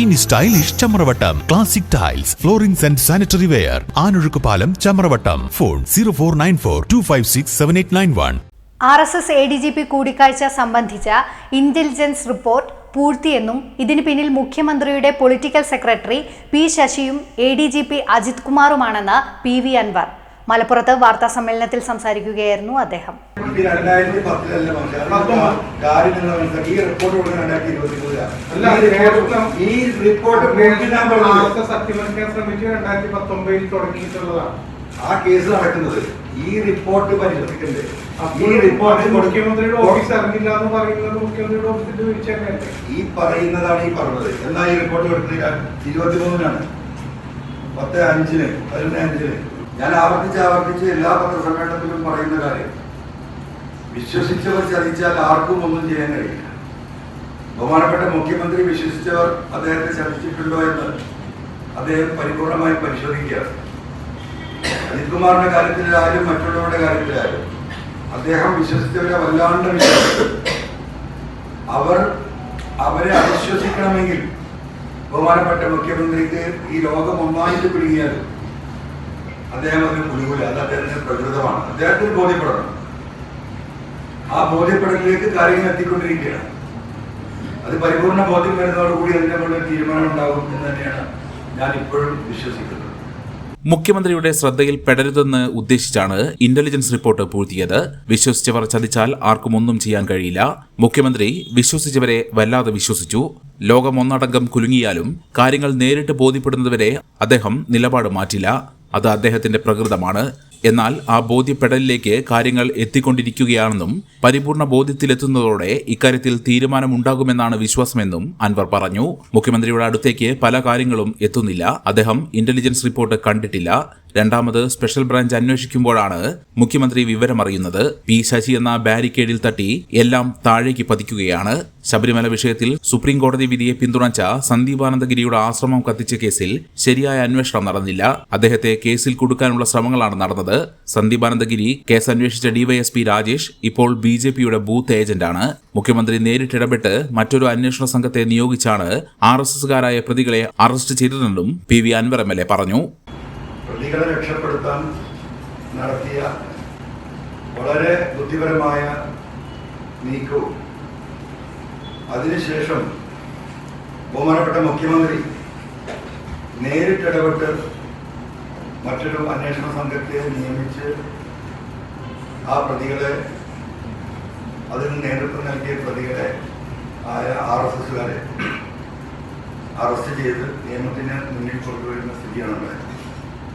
ഇനി stylish Chamravattam. Classic tiles floorings and sanitary ware Anozhukkupalam Chamravattam. Phone zero four nine four two five six seven eight nine one R S S A D G P കൂടിക്കാഴ്ച സംബന്ധിച്ച intelligence report പൂർത്തിയെന്നും ഇതിന് പിന്നിൽ മുഖ്യമന്ത്രിയുടെ political secretary P ശശിയും A D G P Ajith കുമാറുമാണെന്ന് P V Anwar. മലപ്പുറത്ത് വാർത്താ സമ്മേളനത്തിൽ സംസാരിക്കുകയായിരുന്നു അദ്ദേഹം. ഈ റിപ്പോർട്ട് രണ്ടായിരത്തി പത്തൊമ്പതിൽ തുടങ്ങിയിട്ടുള്ളതാണ്. ആ കേസ് നടക്കുന്നത് ഈ റിപ്പോർട്ട് പരിശോധിക്കണ്ടേ ഈ റിപ്പോർട്ട് മുഖ്യമന്ത്രിയുടെ ഓഫീസ് അറിഞ്ഞില്ല എന്ന് പറയുന്നത് മുഖ്യമന്ത്രിയുടെ ഓഫീസിൽ വീഴ്ചയല്ലേ ഈ പറയുന്നതാണ് ഈ പറഞ്ഞത്. എന്നാ ഈ റിപ്പോർട്ട് കൊടുക്കുന്നത് ഇരുപത്തിമൂന്നിനാണ്. പത്ത് അഞ്ചിന് പതിനൊന്ന് അഞ്ചിന്. ഞാൻ ആവർത്തിച്ച് ആവർത്തിച്ച് എല്ലാ പത്രസമ്മേളനത്തിലും പറയുന്ന കാര്യം. വിശ്വസിച്ചവർ ചതിച്ചാൽ ആർക്കും ഒന്നും ചെയ്യാൻ കഴിയില്ല. ബഹുമാനപ്പെട്ട മുഖ്യമന്ത്രി വിശ്വസിച്ചവർ അദ്ദേഹത്തെ ചതിച്ചിട്ടുണ്ടോ എന്ന് അദ്ദേഹം പരിപൂർണമായി പരിശോധിക്കുക അജിത് കുമാറിന്റെ കാര്യത്തിലായാലും മറ്റുള്ളവരുടെ കാര്യത്തിലായാലും അദ്ദേഹം വിശ്വസിച്ചവരെ വല്ലാണ്ട് അവർ അവരെ അവിശ്വസിക്കണമെങ്കിൽ ബഹുമാനപ്പെട്ട മുഖ്യമന്ത്രിക്ക് ഈ ലോകം ഒന്നായിട്ട് പിടികിയാൽ അദ്ദേഹം അതിന് കുലുകൂല അത് അദ്ദേഹത്തിന് പ്രകൃതമാണ്. അദ്ദേഹത്തിന് ബോധ്യപ്പെടണം. ആ ബോധ്യപ്പെടലിലേക്ക് കാര്യങ്ങൾ എത്തിക്കൊണ്ടിരിക്കുകയാണ്. അത് പരിപൂർണ ബോധ്യം വരുന്നതോടുകൂടി അതിന്റെ മുകളിൽ തീരുമാനം ഉണ്ടാകും എന്ന് തന്നെയാണ് ഞാൻ ഇപ്പോഴും വിശ്വസിക്കുന്നത്. മുഖ്യമന്ത്രിയുടെ ശ്രദ്ധയിൽ പെടരുതെന്ന് ഉദ്ദേശിച്ചാണ് ഇന്റലിജൻസ് റിപ്പോർട്ട് പൂഴ്ത്തിയത്. വിശ്വസിച്ചവർ ചതിച്ചാൽ ആർക്കും ഒന്നും ചെയ്യാൻ കഴിയില്ല. മുഖ്യമന്ത്രി വിശ്വസിച്ചവരെ വല്ലാതെ വിശ്വസിച്ചു. ലോകം ഒന്നടങ്കം കുലുങ്ങിയാലും കാര്യങ്ങൾ നേരിട്ട് ബോധ്യപ്പെടുന്നതുവരെ അദ്ദേഹം നിലപാട് മാറ്റില്ല. അത് അദ്ദേഹത്തിന്റെ പ്രകൃതമാണ്. എന്നാൽ ആ ബോധ്യപ്പെടലിലേക്ക് കാര്യങ്ങൾ എത്തിക്കൊണ്ടിരിക്കുകയാണെന്നും പരിപൂർണ ബോധ്യത്തിലെത്തുന്നതോടെ ഇക്കാര്യത്തിൽ തീരുമാനമുണ്ടാകുമെന്നാണ് വിശ്വാസമെന്നും അൻവർ പറഞ്ഞു. മുഖ്യമന്ത്രിയുടെ അടുത്തേക്ക് പല കാര്യങ്ങളും എത്തുന്നില്ല. അദ്ദേഹം ഇന്റലിജൻസ് റിപ്പോർട്ട് കണ്ടിട്ടില്ല. രണ്ടാമത് സ്പെഷ്യൽ ബ്രാഞ്ച് അന്വേഷിക്കുമ്പോഴാണ് മുഖ്യമന്ത്രി വിവരമറിയുന്നത്. പി ശശി എന്ന ബാരിക്കേഡിൽ തട്ടി എല്ലാം താഴേക്ക് പതിക്കുകയാണ്. ശബരിമല വിഷയത്തിൽ സുപ്രീം കോടതി വിധിയെ പിന്തുണച്ച സന്ദീപാനന്ദഗിരിയുടെ ആശ്രമം കത്തിച്ച കേസിൽ ശരിയായ അന്വേഷണം നടന്നില്ല. അദ്ദേഹത്തെ കേസിൽ കൊടുക്കാനുള്ള ശ്രമങ്ങളാണ് നടന്നത്. സന്ദീപാനന്ദഗിരി കേസ് അന്വേഷിച്ച ഡിവൈഎസ്പി രാജേഷ് ഇപ്പോൾ ബി ജെ പിയുടെ ബൂത്ത് ഏജന്റാണ്. മുഖ്യമന്ത്രി നേരിട്ടിടപെട്ട് മറ്റൊരു അന്വേഷണ സംഘത്തെ നിയോഗിച്ചാണ് ആർ എസ് എസുകാരായ പ്രതികളെ അറസ്റ്റ് ചെയ്തതെന്നും P V Anwar M L A പറഞ്ഞു. പ്രതികളെ രക്ഷപ്പെടുത്താൻ നടത്തിയ വളരെ ബുദ്ധിപരമായ നീക്കവും അതിനുശേഷം ബഹുമാനപ്പെട്ട മുഖ്യമന്ത്രി നേരിട്ടിടപെട്ട് മറ്റൊരു അന്വേഷണ സംഘത്തെ നിയമിച്ച് ആ പ്രതികളെ അതിന് നേതൃത്വം നൽകിയ പ്രതികളെ ആയ ആർ എസ് എസുകാരെ അറസ്റ്റ് ചെയ്ത് നിയമത്തിന് മുന്നിൽ കൊണ്ടുവരുന്ന സ്ഥിതിയാണ് ഉണ്ടായത്